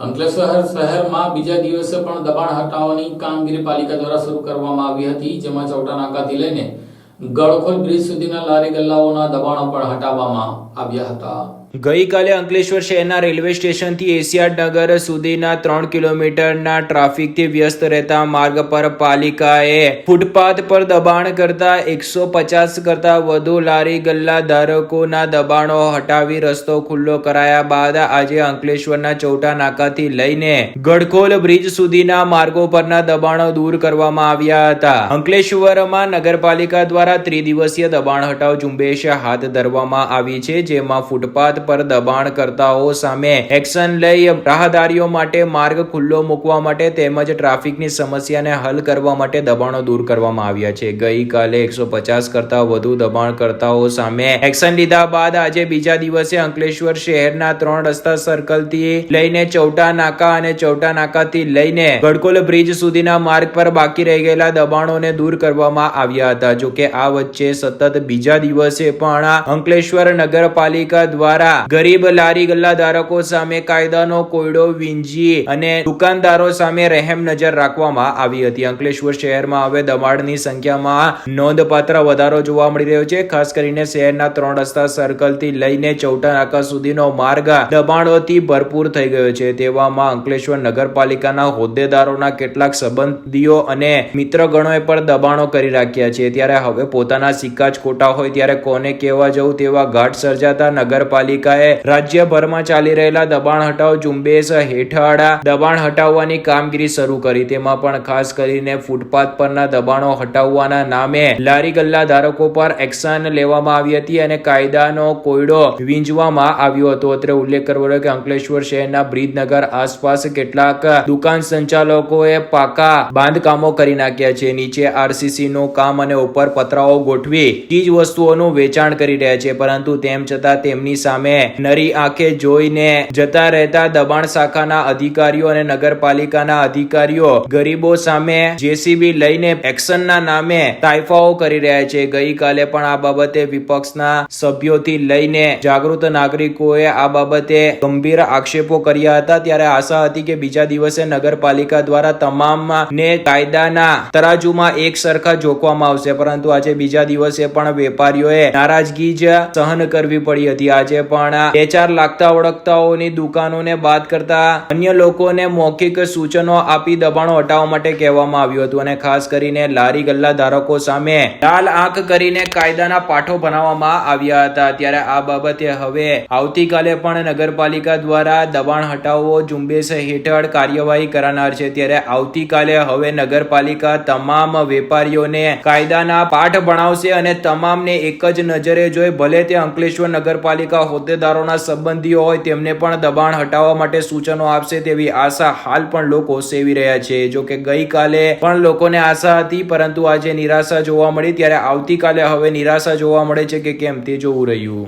અંકલેશ્વર શહેરમાં બીજા દિવસે પણ દબાણ હટાવવાની કામગીરી પાલિકા દ્વારા શરૂ કરવામાં આવી હતી, જેમાં ચૌટા નાકાથી લઈને ગળખોલ બ્રિજ સુધીના લારી ગલ્લાઓના દબાણો પણ હટાવવામાં આવ્યા હતા. ગઈકાલે અંકલેશ્વર શહેરના રેલવે સ્ટેશનથી એશિયાડ નગર સુધીના ત્રણ કિલોમીટરના ટ્રાફિકથી વ્યસ્ત રહેતા માર્ગ પર પાલિકાએ ફૂટપાથ પર દબાણ કરતા એકસો પચાસ કરતા વધુ લારી ગલ્લા ધારકોના દબાણો હટાવી રસ્તો ખુલ્લો કરાયા બાદ આજે અંકલેશ્વરના ચૌટા નાકાથી લઈને ગડખોલ બ્રિજ સુધીના માર્ગો પરના દબાણો દૂર કરવામાં આવ્યા હતા. અંકલેશ્વરમાં નગરપાલિકા દ્વારા ત્રિદિવસીય દબાણ હટાવ ઝુંબેશ હાથ ધરવામાં આવી છે, જેમાં ફૂટપાથ પર દબાણકર્તાઓ સામે એક્શન લઈ રાહદારીઓ માટે માર્ગ ખુલ્લો મૂકવા માટે તેમજ ટ્રાફિકની સમસ્યાને હલ કરવા માટે દબાણો દૂર કરવામાં આવ્યા છે. ગઈકાલે એકસો પચાસ કરતા વધુ દબાણકર્તાઓ સામે એક્શન લીધા બાદ આજે બીજા દિવસે અંકલેશ્વર શહેરના ત્રણ રસ્તા સર્કલથી લઈને ચૌટા નાકા અને ચૌટા નાકાથી લઈને ગડકોલ બ્રિજ સુધીના માર્ગ પર બાકી રહી ગયેલા દબાણોને દૂર કરવામાં આવ્યા હતા. જોકે આ વચ્ચે સતત બીજા દિવસે પણ અંકલેશ્વર નગરપાલિકા દ્વારા ગરીબ લારી ગલ્લા ધારકો સામે કાયદાનો કોયડો વીંજી અને દુકાનદારો સામે રહેમ નજર રાખવામાં આવી હતી. અંકલેશ્વર શહેરમાં હવે દમાડની સંખ્યામાં નોંધપાત્ર વધારો જોવા મળી રહ્યો છે. ખાસ કરીને શહેરના ત્રણ રસ્તા સર્કલથી લઈને ચૌટા નાકા સુધીનો માર્ગ દબાણોથી ભરપૂર થઈ ગયો છે. તેવામાં અંકલેશ્વર નગરપાલિકાના હોદ્દેદારોના કેટલાક સંબંધીઓ અને મિત્રગણોએ પણ દબાણો કરી રાખ્યા છે. ત્યારે હવે પોતાના સિક્કા જ ખોટા હોય ત્યારે કોને કહેવા જવું તેવા ઘાટ સર્જાતા નગરપાલિકાએ રાજ્યભરમાં ચાલી રહેલા દબાણ હટાવ ઝુંબેશ હેઠળ દબાણ હટાવવાની કામગીરી શરૂ કરી. તેમાં પણ ખાસ કરીને ફૂટપાથ પરના દબાણો હટાવવાના નામે લારી ગલ્લા ધારકો પર એક્શન લેવામાં આવી હતી અને કાયદાનો કોયડો વીંજવામાં આવ્યો હતો. અત્રે ઉલ્લેખ કરવો કે અંકલેશ્વર શહેરના બ્રિજનગર આસપાસ કેટલાક દુકાન સંચાલકોએ પાકા બાંધકામો કરી નાખ્યા છે. નીચે આરસીસી નું કામ અને ઉપર પતરાઓ ગોઠવી ચીજ વસ્તુઓનું વેચાણ કરી રહ્યા છે. પરંતુ તેમ છતાં તેમની સામે નરી આંખે જોઈને જતા રહેતા દબાણ શાખાના અધિકારીઓ અને નગરપાલિકાના અધિકારીઓ ગરીબો સામે જેસીબી લઈને એક્શનના નામે તાઇફાઓ કરી રહ્યા છે. ગઈકાલે પણ આ બાબતે વિપક્ષના સભ્યોથી લઈને જાગૃત નાગરિકોએ આ બાબતે ગંભીર આક્ષેપો કર્યા હતા. ત્યારે આશા હતી કે બીજા દિવસે નગરપાલિકા દ્વારા તમામ ને કાયદાના તરાજુમાં એક સરખા જોખવામાં આવશે. પરંતુ આજે બીજા દિવસે પણ વેપારીઓએ નારાજગી જ સહન કરવી પડી હતી. આજે પણ. બે ચાર લાગતા ઓળખતાઓની દુકાનોને બાદ કરતા અન્ય લોકોને મૌખિક સૂચનો આપી દબાણો હટાવવા માટે કહેવામાં આવ્યું હતું અને ખાસ કરીને લારી ગલ્લા ધારકો સામે લાલ આંખ કરીને કાયદાના પાઠો બનાવવામાં આવ્યા હતા. ત્યારે આ બાબતે હવે આવતીકાલે પણ નગરપાલિકા દ્વારા દબાણ હટાવવો ઝુંબેશ હેઠળ કાર્યવાહી કરાનાર છે. ત્યારે આવતીકાલે હવે નગરપાલિકા તમામ વેપારીઓને કાયદાના પાઠ ભણાવશે અને તમામને એક જ નજરે જોઈ ભલે તે અંકલેશ્વર નગરપાલિકા હોદ્દેદારોના સંબંધીઓ હોય તેમને પણ દબાણ હટાવવા માટે સૂચનો આપશે તેવી આશા હાલ પણ લોકો સેવી રહ્યા છે. જો કે ગઈકાલે પણ લોકોને આશા હતી, પરંતુ આજે નિરાશા જોવા મળી. ત્યારે આવતીકાલે હવે નિરાશા જોવા મળે છે કે કેમ તે જોવું રહ્યું.